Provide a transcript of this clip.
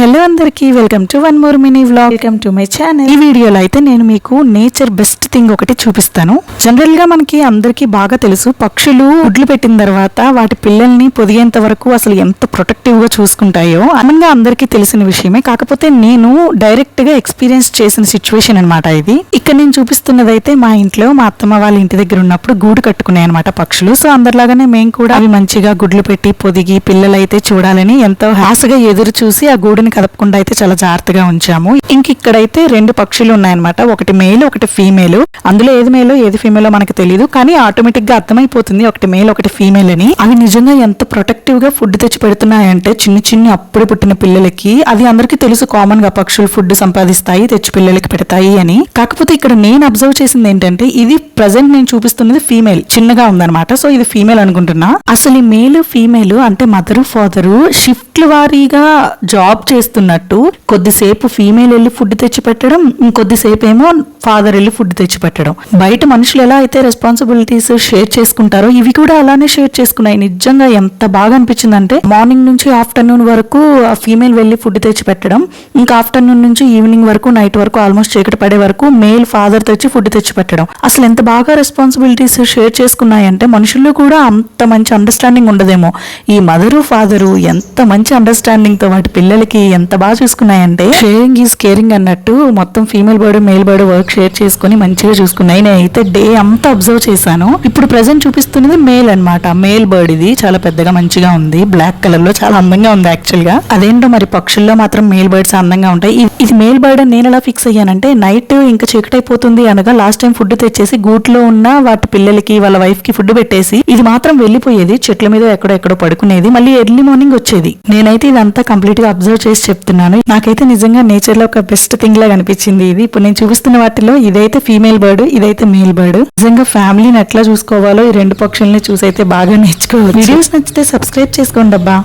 Hello అందరికి welcome to one more mini vlog. Welcome to my channel. ఈ వీడియోలో అయితే నేను మీకు నేచర్ బెస్ట్ థింగ్ ఒకటి చూపిస్తాను. జనరల్గా మనకి అందరికీ బాగా తెలుసు పక్షులు గుడ్లు పెట్టిన తర్వాత వాటి పిల్లల్ని పొదిగేంత వరకు అసలు ఎంత ప్రొటెక్టివ్గా చూసుకుంటాయో అనంగా అందరికీ తెలిసిన విషయమే. కాకపోతే నేను డైరెక్ట్గా ఎక్స్పీరియన్స్ చేసిన సిచ్యువేషన్ అన్నమాట ఇది. ఇక్కడ నేను చూపిస్తున్నది అయితే మా ఇంట్లో మా అత్తమ్మ వాళ్ళ ఇంటి దగ్గర ఉన్నప్పుడు గూడు కట్టుకున్నాయి అనమాట పక్షులు. సో అందరిలాగానే మేము కూడా అవి మంచిగా గుడ్లు పెట్టి పొదిగి పిల్లలైతే చూడాలని ఎంతో ఆశగా ఎదురు చూసి ఆ గూడుని కదపకుండా అయితే చాలా జాగ్రత్తగా ఉంచాము. ఇంక ఇక్కడైతే రెండు పక్షులు ఉన్నాయన్నమాట. ఒకటి మేల్ ఒకటి ఫీమేల్. అందులో ఏది మేలో ఏది ఫీమేలో మనకు తెలియదు కానీ ఆటోమేటిక్గా అర్థమైపోతుంది ఒకటి మేల్ ఒకటి ఫీమేల్ అని అవి నిజంగా ఎంత ప్రొటెక్టివ్గా ఫుడ్ తెచ్చి పెడుతున్నాయంటే చిన్న చిన్న అప్పుడు పుట్టిన పిల్లలకి అది అందరికీ తెలుసు కామన్గా పక్షులు ఫుడ్ సంపాదిస్తాయి తెచ్చి పిల్లలకి పెడతాయి అని. కాకపోతే ఇక్కడ నేను అబ్జర్వ్ చేసింది ఏంటంటే ఇది ప్రజెంట్ నేను చూపిస్తున్నది ఫీమేల్ చిన్నగా ఉందన్నమాట. సో ఇది ఫీమేల్ అనుకుంటున్నా. అసలు ఈ మేల్ ఫీమేల్ అంటే మదరు ఫాదరు షిఫ్ట్ల వారీగా జాబ్ చేస్తున్నట్టు కొద్దిసేపు ఫీమేల్ వెళ్ళి ఫుడ్ తెచ్చి పెట్టడం ఇంకొద్దిసేపు ఏమో ఫాదర్ వెళ్ళి ఫుడ్ తెచ్చి పెట్టడం బయట మనుషులు ఎలా అయితే రెస్పాన్సిబిలిటీస్ షేర్ చేసుకుంటారో ఇవి కూడా అలానే షేర్ చేసుకున్నాయి. నిజంగా ఎంత బాగా అనిపించిందంటే మార్నింగ్ నుంచి ఆఫ్టర్నూన్ వరకు ఆ ఫీమేల్ వెళ్ళి ఫుడ్ తెచ్చి పెట్టడం ఇంకా ఆఫ్టర్నూన్ నుంచి ఈవినింగ్ వరకు నైట్ వరకు ఆల్మోస్ట్ చీకటి పడే వరకు మేల్ ఫాదర్ తెచ్చి ఫుడ్ తెచ్చి పెట్టడం అసలు ఎంత బాగా రెస్పాన్సిబిలిటీస్ షేర్ చేసుకున్నాయంటే మనుషుల్లో కూడా అంత మంచి అండర్స్టాండింగ్ ఉండదేమో. ఈ మదరు ఫాదరు ఎంత మంచి అండర్స్టాండింగ్తో వాటి పిల్లలకి ఎంత బాగా చూసుకున్నాయంటే షేరింగ్ ఈజ్ కేరింగ్ అన్నట్టు మొత్తం female bird male bird work share చేసుకుని మంచిగా చూసుకున్నాయి. నేనైతే డే అంతా అబ్జర్వ్ చేశాను. ఇప్పుడు ప్రెసెంట్ చూపిస్తున్నది మేల్ అన్నమాట. మేల్ బర్డ్ ఇది. చాలా పెద్దగా మంచిగా ఉంది. బ్లాక్ కలర్లో చాలా అందంగా ఉంది యాక్చువల్గా. అదేంటో మరి పక్షుల్లో మాత్రం మేల్ బర్డ్స్ అందంగా ఉంటాయి. ఇది మేల్ బర్డ్ అని నేను ఎలా ఫిక్స్ అయ్యానంటే నైట్ ఇంకా చీకటైపోతుంది అనగా లాస్ట్ టైం ఫుడ్ తెచ్చేసి గూట్లో ఉన్న వాటి పిల్లలకి వాళ్ళ వైఫ్కి ఫుడ్ పెట్టేసి ఇది మాత్రం వెళ్ళిపోయేది. చెట్ల మీద ఎక్కడో ఎక్కడో పడుకునేది. మళ్ళీ ఎర్లీ మార్నింగ్ వచ్చేది. నేనైతే ఇదంతా కంప్లీట్గా అబ్జర్వ్ చేసి చెప్తున్నాను. నాకైతే నిజంగా నేచర్లో ఒక బెస్ట్ థింగ్ లాగా అనిపించింది ఇది. ఇప్పుడు నేను చూపిస్తున్న వాటిలో ఇదైతే ఫీమేల్ బర్డ్ ఇదైతే మేల్ బర్డ్ నిజంగా ఫ్యామిలీని ఎట్లా చూసుకోవాలో ఈ రెండు పక్షుల్ని చూసి అయితే బాగా నేర్చుకోవాలి వీడియోస్ నచ్చితే సబ్స్క్రైబ్ చేసుకోండి అబ్బా